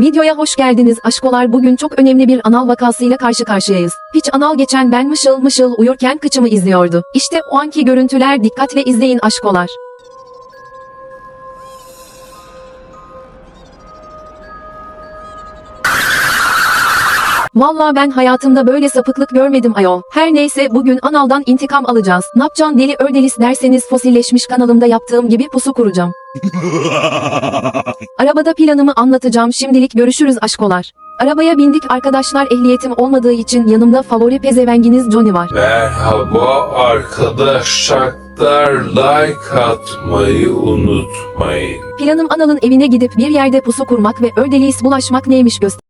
Videoya hoş geldiniz aşkolar bugün çok önemli bir anal vakasıyla karşı karşıyayız. Hiç anal geçen ben mışıl mışıl uyurken kıçımı izliyordu. İşte o anki görüntüler dikkatle izleyin aşkolar. Valla ben hayatımda böyle sapıklık görmedim ayol. Her neyse bugün analdan intikam alacağız. Napcan deli ördelis derseniz fosilleşmiş kanalımda yaptığım gibi pusu kuracağım. Arabada planımı anlatacağım şimdilik görüşürüz aşkolar. Arabaya bindik arkadaşlar ehliyetim olmadığı için yanımda favori pezevenginiz Johnny var. Merhaba arkadaşlar. Like atmayı unutmayın. Planım Anal'ın evine gidip bir yerde pusu kurmak ve ördelis bulaşmak neymiş göster.